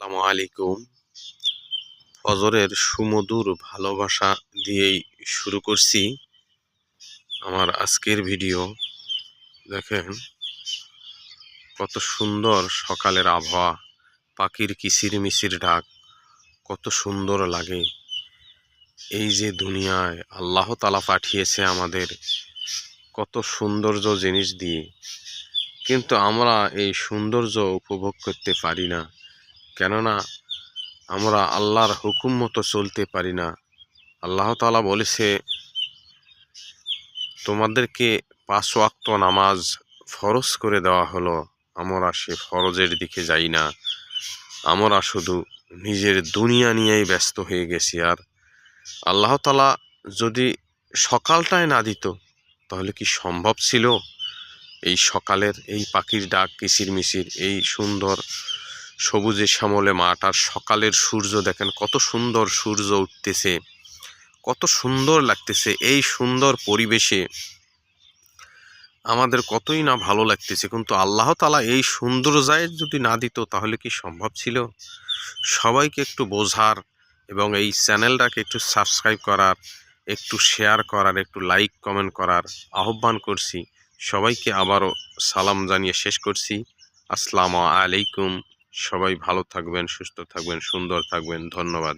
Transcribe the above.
আসসালামু আলাইকুম। ফজরের সুমধুর ভালোবাসা দিয়েই শুরু করছি আমার আজকের ভিডিও। দেখেন, কত সুন্দর সকালের আবহাওয়া, পাখির কিচির মিচির ডাক, কত সুন্দর লাগে। এই যে দুনিয়ায় আল্লাহ তালা পাঠিয়েছে আমাদের, কত সৌন্দর্য জিনিস দিয়ে। কিন্তু আমরা এই সৌন্দর্য উপভোগ করতে পারি না। কেননা আমরা আল্লাহর হুকুম মতো চলতে পারি না। আল্লাহ তালা বলেছে, তোমাদেরকে পাঁচ ওয়াক্ত নামাজ ফরজ করে দেওয়া হলো। আমরা সে ফরজের দিকে যাই না। আমরা শুধু নিজের দুনিয়া নিয়েই ব্যস্ত হয়ে গেছি। আর আল্লাহ তালা যদি সকালটায় না দিত, তাহলে কি সম্ভব ছিল? এই সকালের এই পাখির ডাক কিচির মিচির এই সুন্দর সবুজে শ্যামলে মাঠ আর সকালের সূর্য দেখেন কত সুন্দর সূর্য উঠতেছে, কত সুন্দর লাগতেছে এই সুন্দর পরিবেশে। আমাদের কতই না ভালো লাগতেছে, কিন্তু আল্লাহ তালা এই সৌন্দর্যায় যদি না দিত তাহলে কি সম্ভব ছিল? সবাইকে একটু বোঝার এবং এই চ্যানেলটাকে একটু সাবস্ক্রাইব করার, একটু শেয়ার করার, একটু লাইক, কমেন্ট করার আহ্বান করছি। সবাইকে আবারও সালাম জানিয়ে শেষ করছি। আসসালামু আলাইকুম। সবাই ভালো থাকবেন সুস্থ থাকবেন সুন্দর থাকবেন। ধন্যবাদ।